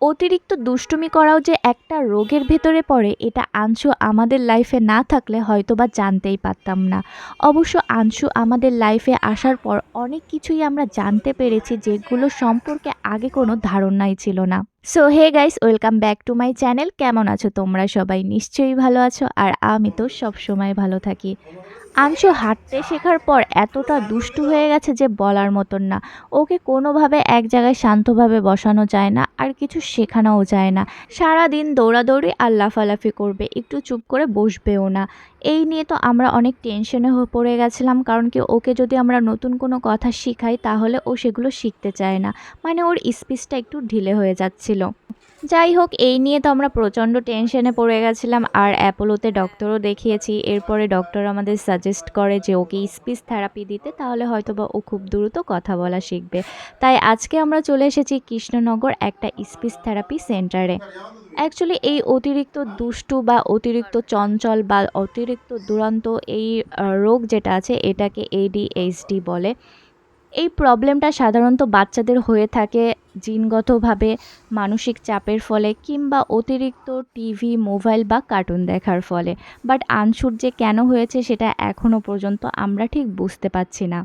অতিরিক্ত দুষ্টুমি করাও যে একটা রোগের ভেতরে পড়ে, এটা আংশু আমাদের লাইফে না থাকলে হয়তো বা জানতেই পারতাম না। অবশ্য আংশু আমাদের লাইফে আসার পর অনেক কিছুই আমরা জানতে পেরেছি যেগুলো সম্পর্কে আগে কোনো ধারণাই ছিল না। So hey guys welcome back to my channel কেমন আছো তোমরা সবাই? নিশ্চয়ই ভালো আছো আর আমি তো সব সময় ভালো থাকি। আংশু হাঁটতে শেখার পর এতটা দুষ্টু হয়ে গেছে যে বলার মতন না। ওকে কোনোভাবে এক জায়গায় শান্তভাবে বসানো যায় না আর কিছু শেখানোও যায় না। সারা দিন দৌড়াদৌড়ি আর লাফালাফি করবে, একটু চুপ করে বসবেও না। এই নিয়ে তো আমরা অনেক টেনশনে পড়ে গেছিলাম, কারণ কি ওকে যদি আমরা নতুন কোনো কথা শিখাই তাহলে ও সেগুলো শিখতে চায় না। মানে ওর স্পিচটা একটু ঢিলে হয়ে যাচ্ছিল যাই হোক, এই নিয়ে তো আমরা প্রচণ্ড টেনশনে পড়ে গেছিলাম। আর অ্যাপোলোতে ডক্টরও দেখিয়েছি। এরপরে ডক্টর আমাদের সাজেস্ট করে যে ওকে স্পিচ থেরাপি দিতে, তাহলে হয়তো বা ও খুব দ্রুত কথা বলা শিখবে। তাই আজকে আমরা চলে এসেছি কৃষ্ণনগর একটা স্পিচ থেরাপি সেন্টারে অ্যাকচুয়ালি এই অতিরিক্ত দুষ্টু বা অতিরিক্ত চঞ্চল বা অতিরিক্ত দুরন্ত এই রোগ যেটা আছে, এটাকে এডিএইচডি বলে। এই প্রবলেমটা সাধারণত বাচ্চাদের হয়ে থাকে জিনগতভাবে, মানসিক চাপের ফলে কিংবা অতিরিক্ত টিভি, মোবাইল বা কার্টুন দেখার ফলে। বাট আনসুর যে কেন হয়েছে সেটা এখনও পর্যন্ত আমরা ঠিক বুঝতে পারছি না।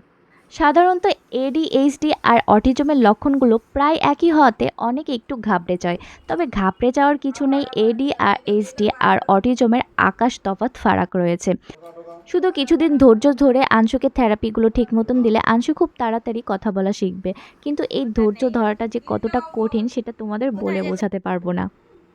সাধারণত এডিএইচডি আর অটিজমের লক্ষণগুলো প্রায় একই হওয়াতে অনেকে একটু ঘাবড়ে যায়। তবে ঘাবড়ে যাওয়ার কিছু নেই এডি আর এইচডি আর অটিজমের আকাশ তফাৎ ফারাক রয়েছে। শুধু কিছুদিন ধৈর্য ধরে আংশুকে থেরাপিগুলো ঠিক মতন দিলে আংশু খুব তাড়াতাড়ি কথা বলা শিখবে। কিন্তু এই ধৈর্য ধরাটা যে কতটা কঠিন, সেটা তোমাদের বলে বোঝাতে পারব না।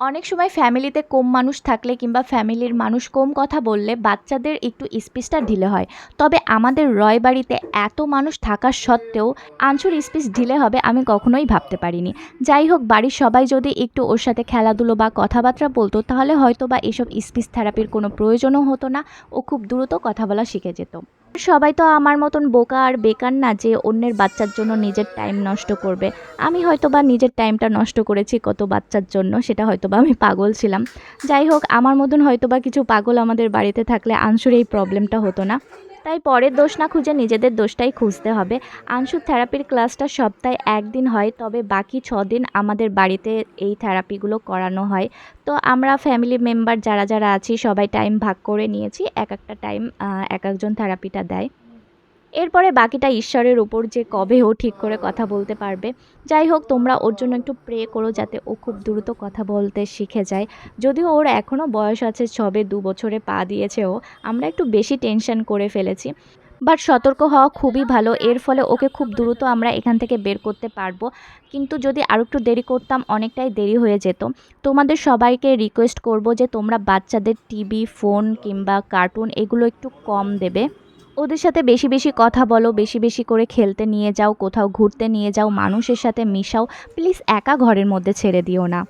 অনেক সময় ফ্যামিলিতে কম মানুষ থাকলে কিংবা ফ্যামিলির মানুষ কম কথা বললে বাচ্চাদের একটু স্পিচটা ঢিলে হয়। তবে আমাদের রয় বাড়িতে এত মানুষ থাকা সত্ত্বেও আঞ্চুর স্পিচ ঢিলে হবে আমি কখনোই ভাবতে পারিনি। যাই হোক, বাড়ির সবাই যদি একটু ওর সাথে খেলাধুলো বা কথাবার্তা বলতো, তাহলে হয়তো বা এসব স্পিচ থেরাপির কোনো প্রয়োজনও হতো না। ও খুব দ্রুত কথা বলা শিখে যেত। সবাই তো আমার মতন বোকা আর বেকার না যে অন্যের বাচ্চার জন্য নিজের টাইম নষ্ট করবে। আমি হয়তো বা নিজের টাইমটা নষ্ট করেছি কত বাচ্চার জন্য, সেটা হয়তো বা আমি পাগল ছিলাম। যাই হোক, আমার মতন হয়তো বা কিছু পাগল আমাদের বাড়িতে থাকলে আনসুর এই প্রবলেমটা হতো না। তাই পরের দোষ না খুঁজে নিজেদের দোষটাই খুঁজতে হবে। আংশুর থেরাপির ক্লাসটা সপ্তাহে একদিন হয়, তবে বাকি ছ দিন আমাদের বাড়িতে এই থেরাপিগুলো করানো হয়। তো আমরা ফ্যামিলি মেম্বার যারা যারা আছি, সবাই টাইম ভাগ করে নিয়েছি, এক একটা টাইম এক একজন থেরাপিটা দেয়। এরপরে বাকিটা ঈশ্বরের উপর যে কবে ও ঠিক করে কথা বলতে পারবে, যাই হোক তোমরা ওর জন্য একটু প্রে করো যাতে ও খুব দ্রুত কথা বলতে শিখে যায়। যদিও ওর এখনও বয়স আছে সবে দু বছরে পা দিয়েছে ও, আমরা একটু বেশি টেনশন করে ফেলেছি। বাট সতর্ক হওয়া খুবই ভালো, এর ফলে ওকে খুব দ্রুত আমরা এখান থেকে বের করতে পারব। কিন্তু যদি আরও একটু দেরি করতাম, অনেকটাই দেরি হয়ে যেত। তোমাদের সবাইকে রিকোয়েস্ট করব যে তোমরা বাচ্চাদের টিভি ফোন কিংবা কার্টুন এগুলো একটু কম দেবে। ওদের সাথে বেশি বেশি কথা বলো, বেশি বেশি করে খেলতে নিয়ে যাও, কোথাও ঘুরতে নিয়ে যাও, মানুষের সাথে মিশাও। প্লিজ একা ঘরের মধ্যে ছেড়ে দিও না।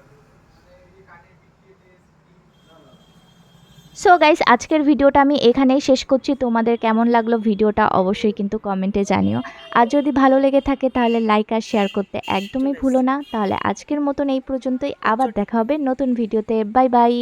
সো গাইস আজকের ভিডিওটা আমি এখানেই শেষ করছি। তোমাদের কেমন লাগল ভিডিওটা অবশ্যই কিন্তু কমেন্টে জানিও। আর যদি ভালো লেগে থাকে তাহলে লাইক আর শেয়ার করতে একদমই ভুলো না। তাহলে আজকের মতন এই পর্যন্তই। আবার দেখা হবে নতুন ভিডিওতে। Bye bye